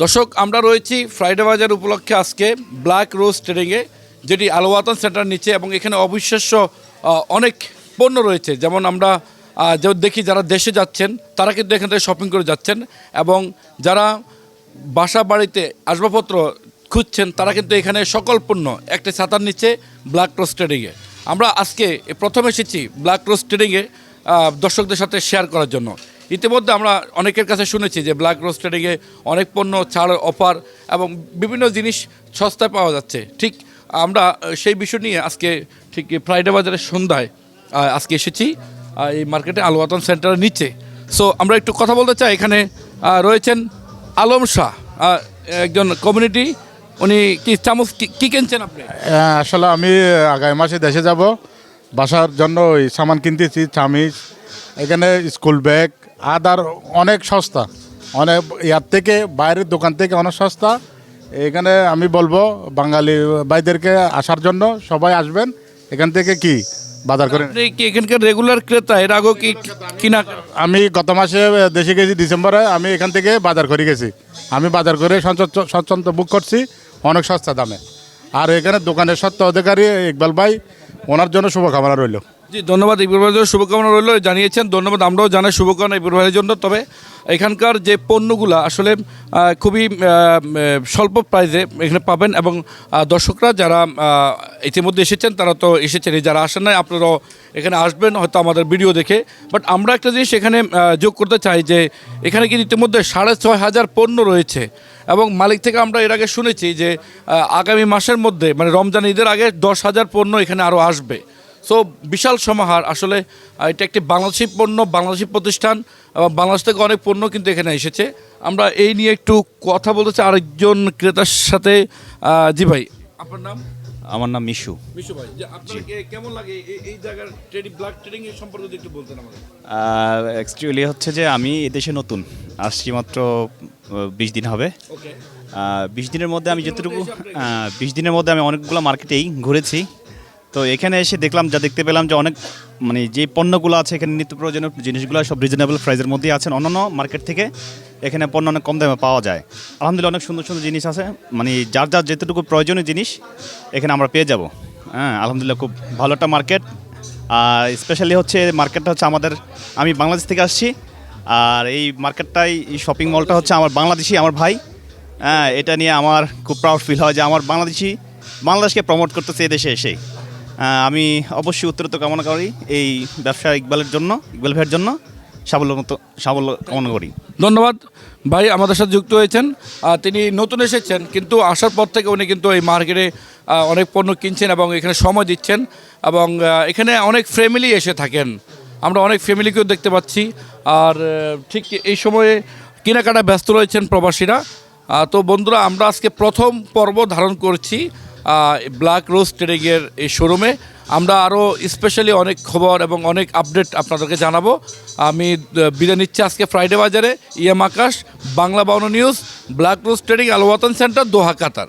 দর্শক, আমরা রয়েছি ফ্রাইডে বাজার উপলক্ষে আজকে ব্ল্যাক রোজ ট্রেডিংয়ে, যেটি আলোয়াতন সেন্টার নিচে এবং এখানে অবিশ্বাস্য অনেক পণ্য রয়েছে। যেমন আমরা যেমন দেখি যারা দেশে যাচ্ছেন, তারা কিন্তু এখান থেকে শপিং করে যাচ্ছেন এবং যারা বাসা বাড়িতে আসবাবপত্র খুঁজছেন, তারা কিন্তু এখানে সকল পণ্য একটি ছাতার নিচে ব্ল্যাক রোজ ট্রেডিংয়ে। আমরা আজকে প্রথম এসেছি ব্ল্যাক রোজ ট্রেডিংয়ে দর্শকদের সাথে শেয়ার করার জন্য। ইতিমধ্যে আমরা অনেকের কাছে শুনেছি যে ব্ল্যাক রোজ ট্রেডিংয়ে অনেক পণ্য ছাড় অফার এবং বিভিন্ন জিনিস সস্তায় পাওয়া যাচ্ছে। ঠিক আমরা সেই বিষয় নিয়ে আজকে ঠিক ফ্রাইডে বাজারের সন্ধ্যায় আজকে এসেছি এই মার্কেটে আলোয়াতন সেন্টারের নিচে। সো আমরা একটু কথা বলতে চাই এখানে রয়েছেন আলম শাহ একজন কমিউনিটি উনি কি চামচ কি- কি কিনছেন আপনি? হ্যাঁ, আসলে আমি আগামী মাসে দেশে যাব। বাসার জন্য ওই সামান কিনতেছি চামিচ এখানে স্কুল ব্যাগ আদার অনেক সস্তা। অনেক ইয়ার থেকে বাইরের দোকান থেকে অনেক সস্তা। এখানে আমি বলব বাঙালি ভাইদেরকে আসার জন্য সবাই আসবেন। এখান থেকে কি? বাজার করে এখানকার রেগুলার ক্রেতা? এর আগেও কি কিনা আমি গত মাসে দেশে গেছি ডিসেম্বরে আমি এখান থেকে বাজার করে গেছি। আমি বাজার করে স্বচ্ছন্দ বুক করছি অনেক সস্তা দামে। আর এখানে দোকানের সত্ত্ব অধিকারী ইকবাল ভাই ওনার জন্য শুভকামনা রইল। জি, ধন্যবাদ। ইকবর ভাইয়ের জন্য শুভকামনা রইল। জানিয়েছেন, ধন্যবাদ। আমরাও জানাই শুভকামনা ইকবর ভাইয়ের জন্য। তবে এখানকার যে পণ্যগুলো আসলে খুবই স্বল্প প্রাইজে এখানে পাবেন এবং দর্শকরা যারা ইতিমধ্যে এসেছেন, তারা তো এসেছেন। যারা আসেন নাই, আপনারাও এখানে আসবেন, হয়তো আমাদের ভিডিও দেখে। বাট আমরা একটা জিনিস এখানে যোগ করতে চাই যে, এখানে কিন্তু ইতিমধ্যে সাড়ে ছয় হাজার পণ্য রয়েছে। এবং মালিক থেকে আমরা এর আগে শুনেছি যে আগামী মাসের মধ্যে মানে রমজান ঈদের আগে দশ হাজার পণ্য এখানে আরও আসবে। সো বিশাল সমাহার। আসলে এটা একটি বাংলাদেশি পণ্য বাংলাদেশি প্রতিষ্ঠান এবং বাংলাদেশ থেকে অনেক পণ্য কিন্তু এখানে এসেছে। আমরা এই নিয়ে একটু কথা বলতে চাই আরেকজন ক্রেতার সাথে। জি ভাই আপনার নাম? আমার নাম মিশু। বিশু ভাই কেমন লাগে এই- জায়গার ট্রেডিং ব্ল্যাক ট্রেডিং এর সম্পর্কে যদি একটু বলতেন আমাদের অ্যাকচুয়ালি হচ্ছে যে আমি এদেশে নতুন। আসছি মাত্র বিশ দিন হবে। ওকে বিশ দিনের মধ্যে আমি যতটুকু বিশ দিনের মধ্যে আমি অনেকগুলো মার্কেটেই ঘুরেছি। তো এখানে এসে দেখলাম যা দেখতে পেলাম যে অনেক মানে যে পণ্যগুলো আছে এখানে নিত্য প্রয়োজনীয় জিনিসগুলো সব রিজনেবল প্রাইসের মধ্যেই আছেন অন্যান্য মার্কেট থেকে এখানে পণ্য অনেক কম দামে পাওয়া যায়। আলহামদুলিল্লাহ অনেক সুন্দর সুন্দর জিনিস আছে। মানে যার যার যেতটুকু প্রয়োজনীয় জিনিস এখানে আমরা পেয়ে যাব। হ্যাঁ আলহামদুলিল্লাহ খুব ভালো একটা মার্কেট আর স্পেশালি হচ্ছে মার্কেটটা হচ্ছে আমাদের আমি বাংলাদেশ থেকে আসছি। আর এই মার্কেটটাই শপিং মলটা হচ্ছে আমার বাংলাদেশি আমার ভাই। হ্যাঁ এটা নিয়ে আমার খুব প্রাউড ফিল হয় যে আমার বাংলাদেশি বাংলাদেশকে প্রমোট করতেছে এদেশে এসে আহ, আমি অবশ্যই উত্তরত কামনা করি এই ব্যবসা ইকবালের জন্য, ইকবাল ভাইয়ের জন্য। সাবল্য মতো সাবল্য কামনা করি। ধন্যবাদ। ভাই আমাদের সাথে যুক্ত হয়েছেন। তিনি নতুন এসেছেন, কিন্তু আসার পর থেকে উনি কিন্তু এই মার্কেটে অনেক পণ্য কিনছেন এবং এখানে সময় দিচ্ছেন এবং এখানে অনেক ফ্যামিলি এসে থাকেন। আমরা অনেক ফ্যামিলিকেও দেখতে পাচ্ছি। আর ঠিক এই সময়ে কেনাকাটা ব্যস্ত রয়েছেন প্রবাসীরা। তো বন্ধুরা, আমরা আজকে প্রথম পর্ব ধারণ করছি। ব্ল্যাক রোজ ট্রেডিংয়ের এই শোরুমে আমরা আরও স্পেশালি অনেক খবর এবং অনেক আপডেট আপনাদেরকে জানাব। আমি বিদে বিদায় নিচ্ছি আজকে ফ্রাইডে বাজারে। ইএম আকাশ, বাংলা বাউন্ন news Black Rose Trading Al Watan centre Doha, Qatar.